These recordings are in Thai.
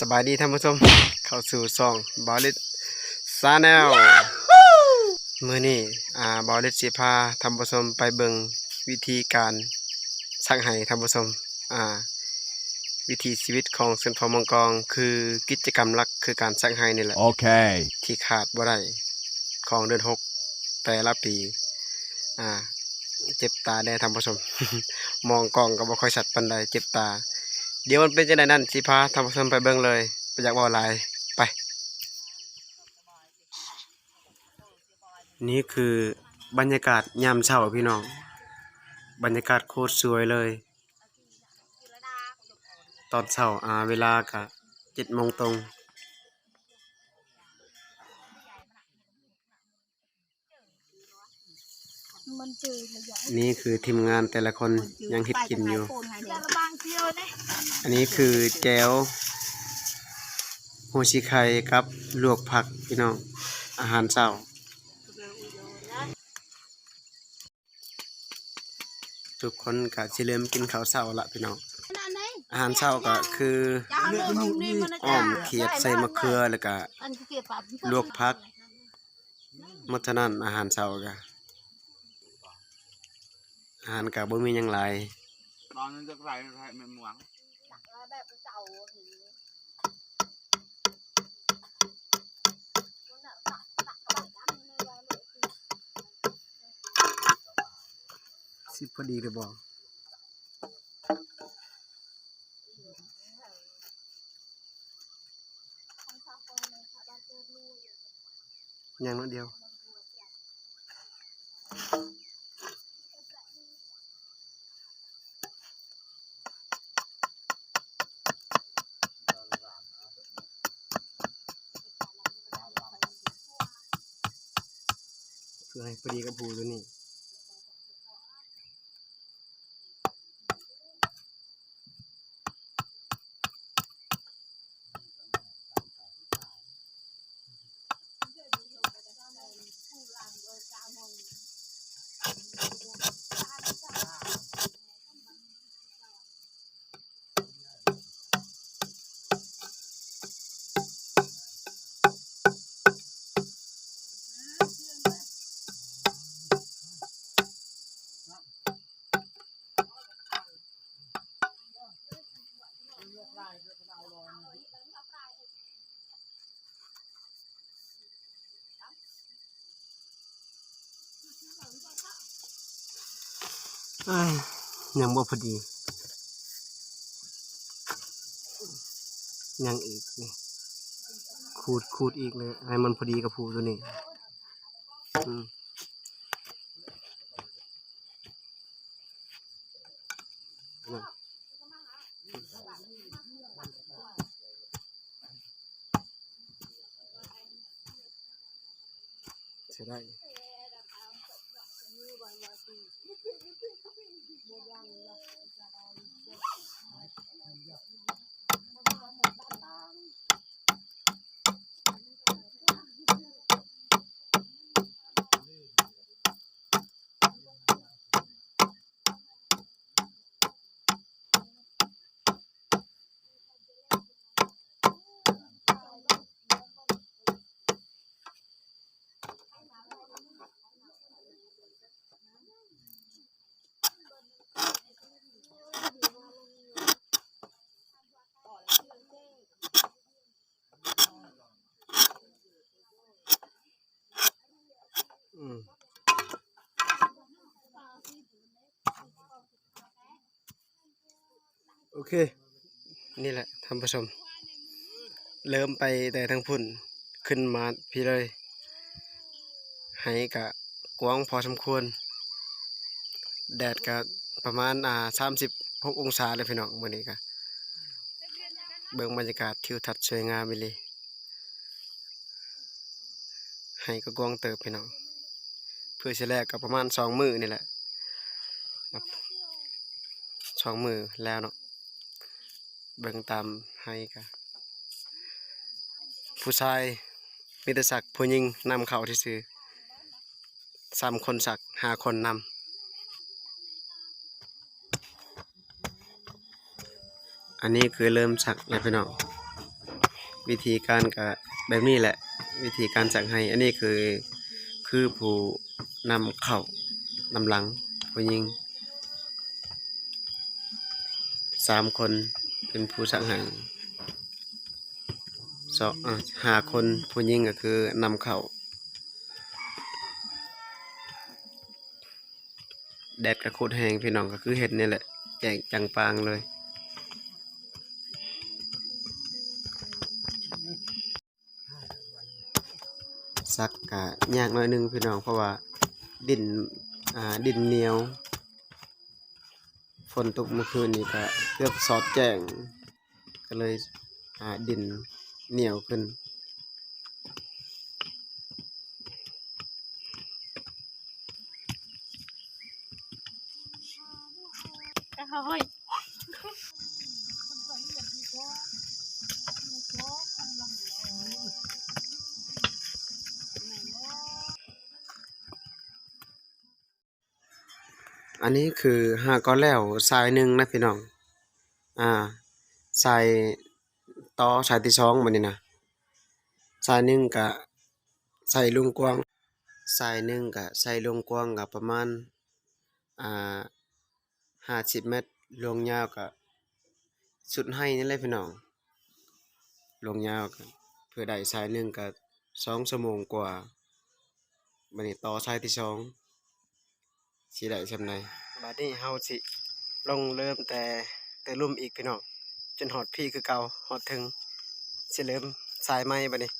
สบายดีท่านผู้ชม เข้าสู่ซองบอลิสซาแนลมื้อนี้อ่าบอลิสสิพาท่านผู้ชมไปเบิ่งวิธีการสักไห้ท่านผู้ชมอ่าวิถีชีวิตของเซนฟอร์มังกรคือกิจกรรมหลักคือการสักไห้นี่แหละ Okay. ที่ขาดบ่ได้ของเดือนหกแต่ละปี อ่า เจ็บตาแน่ท่านผู้ชม มองกล้องก็บ่ค่อยชัดปานใดเจ็บตา เดี๋ยวมันเป็นจังไดนั่นสิพาทำเพิ่มไปเบิ่งเลยไปจากเว้าหลายไป นี่คือบรรยากาศยามเช้าพี่น้อง บรรยากาศโคตรสวยเลย ตอนเช้าอ่าเวลาก็ดโมงตรง มันจืดเลยอะนี่คือทีมงานแต่ละคนยังเฮ็ดกินอยู่เดี๋ยวระบางเที่ยวนะอันนี้คือแจวโฮชิไคครับลวกผักพี่น้องอาหารเช้า ทุกคนก็สิเริ่มกินข้าวเช้าละพี่น้องนั่นไหนอาหารเช้าก็คือจ้าเรื่องมุมนี้มันนะอ้อจ้ามเขียดใส่มะเขือแล้วก็อันเกี่ยวกับลวกผักมัทนั้นอาหารเช้าก็ อาหารก็บ่มีหยังหลายตอนนั้นจะใส่ใส่เป็นหมวงแบบเจ้าสิพอดีหรือบ่อย่างน้อยเดียว เพื่อให้พอดีกับภูตัวนี้ ยยังบ่พอดียังอีกนี่ขูดขูดอีกเลยให้มันพอดีกับผูตัวนี้อืมใช่ได้ อื เค นี่แหละท่านผู้ชม เริ่มไปแต่ทั้งพุ่น ขึ้นมาพี่เลย ให้กะกว้างพอสมควร แดดกะประมาณอ่าสามสิบหกองศาเลยพี่น้องวันนี้กะเบิ่งบรรยากาศทิวทัศน์สวยงามไปเลยให้ก็กว้างเติบพี่น้องเพื่อสิแลกกับประมาณสองมือนี่แหละสองมือแล้วเนาะ เบิ่งตามให้กะผู้ชายมีแต่สักผู้หญิงนำเขาที่ซื้อสามคนสักหาคนนำอันนี้คือเริ่มสักแล้วพี่น้องวิธีการก็แบบนี้แหละ วิธีการสั่งให้ อันนี้คือคือผู้นำเข้านำหลังผู้หญิงสามคน เป็นผู้สังให้สองหาคนผู้หญิงก็คือนำเข้าแดดกระโคตรแหงพี่น้องก็คือเห็ดนี่แหละแจงจังปางเลยซักกะยากหน่อยหนึงพี่น้องเพราะว่าดินอ่าดินเหนียว นตกเมื่อคืนนี้ก็เกือบสอดแจ้ง ก็เลยหาดินเหนียวขึ้นก็เฮ้ย อันนี้คือหาก็แล้วสายหนึ่งนะพี่น้อง อ่าสายต่อสายที่สองบัดนี้นะสายหนึ่งกะใส่ลุงกว้างสายหนึ่งกะใส่ลุงกว้างกะประมาณอ่าห้าสิบเมตรลงยาวกะสุดให้นี่แหละพี่น้องลงยาวกะเพื่อได้สายหนึ่งกะสองชั่วโมงกว่าบัดนี้ต่อสายที่สอง สิได้ซำใดบัดนี้เฮาสิลงเริ่มแต่แต่ลุ่มอีกพี่น้องจนฮอดพี่คือเก่าฮอดถึงสิเริ่มสายใหม่บัดนี้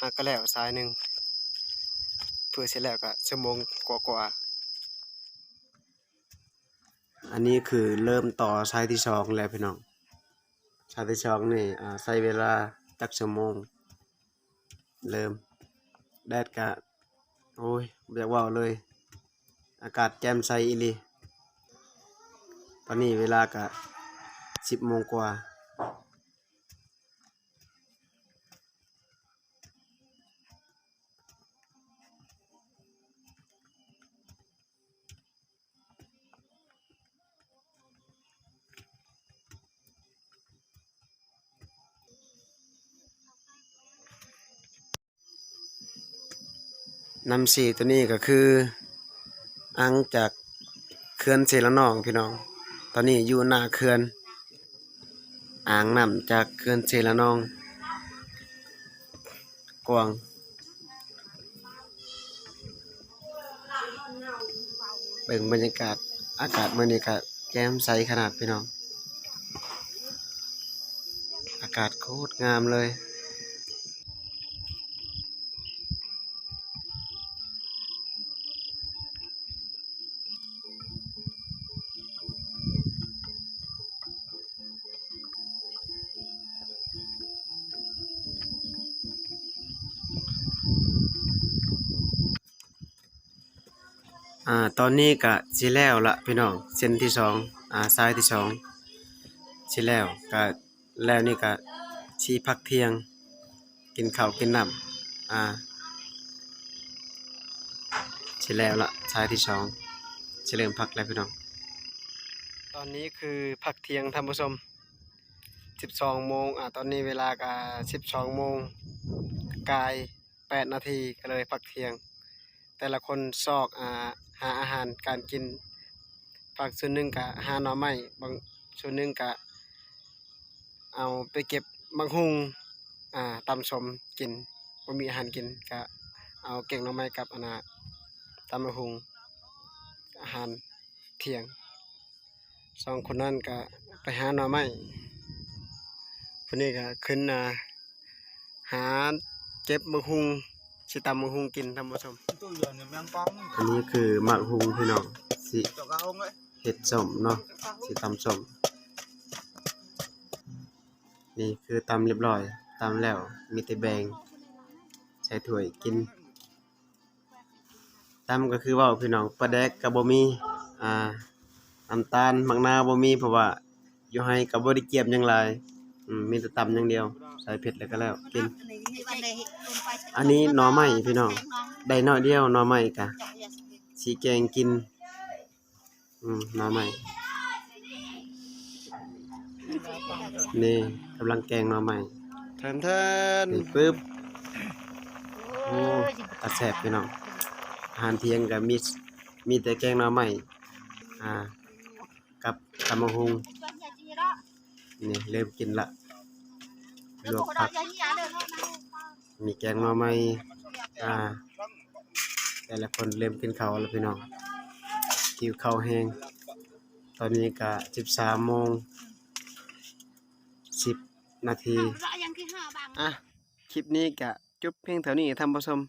หากก็แล้วสายหนึงเพื่อเสร็จแล้วก็ชั่วโมงกว่าๆอันนี้คือเริ่มต่อสายที่สองแล้วพี่น้องสายที่สองนี่อ่าใช้เวลาจักชั่วโมง เริ่มแดดก็โอ้ยบ่อยากเว้าเลย อากาศแจ่มใสอีลีตอนนี้เวลากะสิบโมงกว่าน้ำสีตัวนี้ก็คือ อังจากเขื่อนเสละนองพี่น้อง ตอนนี้อยู่หน้าเขื่อนอ่างน้ำจากเขื่อนเสละนอง กวางเบิ่งบรรยากาศอากาศมื้อนี้ก็แจ่มใสขนาดพี่น้อง อากาศโคตรงามเลย อ่าตอนนี้ก็สิแล้วละพี่น้องเส้นที่สองอ่าซ้ายที่สองสิแล้วก็แล้วนี่ก็สิพักเที่ยง กินข้าวกินน้ำอ่าสิแล้วละซ้ายที่สองสิเริ่มพักแล้วพี่น้อง ตอนนี้คือพักเที่ยงท่านผู้ชม12โมงอ่าตอนนี้เวลาก็12โมงกาย8นาทีก็เลยพักเที่ยง แต่ละคนซอกอ่า หาอาหารการกินฝากส่วนหนึ่งกะหาหน่อไม้บางส่วนหนึ่งกะเอาไปเก็บบางหุงอ่าตำสมกินบ่มีอาหารกินกะเอาเก่งหน่อไม้กับอันน่ะตำบักหุงอาหารเที่ยงสองคนนั้นก็ไปหาหน่อไม้คนนี้ก็ขึ้นอ่าหาเก็บบักหุง สิตำบักหุงกินท่านผู้ชม tôi giờ này mang con อันนี้คือหมักหุงพี่น้องสิ cho các ông ấy เห็ดสมเนาะสิตำสมนี่คือตำเรียบร้อยตำแล้วมีแต่แบงใส่ถ้วยกินตำก็คือเว่าพี่น้องปลาแดกกับบ่มีอ่าน้ำตาลมักนาวบ่มีเพราะว่าอยู่ให้กับบ่ได้เกียบหยังหลายอืมมีแต่ตำอย่างเดียว ใส่เผ็ดแล้วก็แล้วกิน อันนี้หน่อไม้พี่น้องได้น้อยเดียวหน่อไม้กะสีแกงกิน อืมหน่อไม้นี่กำลังแกงหน่อไม้แทนแทนปึ๊บโอ้ตาแซ่บพี่น้องอาหารเที่ยงก็มีมีแต่แกงหน่อไม้อ่า กับตำมะฮุงนี่เริ่มกินละ ลวกผัก มีแกงหน่อไม้อ่า แต่ละคนเริ่มกินข้าวแล้วพี่น้อง กิวข้าวแห้ง ตอนนี้ก็13โมง10นาทียังคือห้าบางอะ คลิปนี้กะจุบเพียงเท่านี้ท่านผู้ชม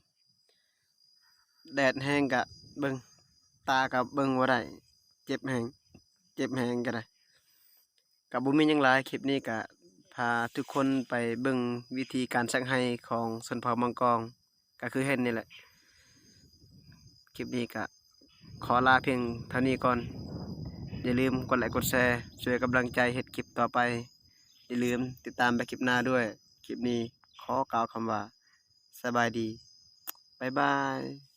แดดแห้งกะเบิงตากับเบิงว่าได้เจ็บแห้งเจ็บแห้งก็ได้กับบุมียังหลายคลิปนี้กะ พาทุกคนไปเบิงวิธีการสังไห้ของสนเผ่ามังกรก็คือเห็นนี่แหละ คลิปนี้กะขอลาเพียงเท่านี้ก่อน อย่าลืมกดไลค์กดแชร์ช่วยกำลังใจเฮ็ดคลิปต่อไป อย่าลืมติดตามไปคลิปหน้าด้วย คลิปนี้ขอกล่าวคำว่า สบายดี บ๊ายบาย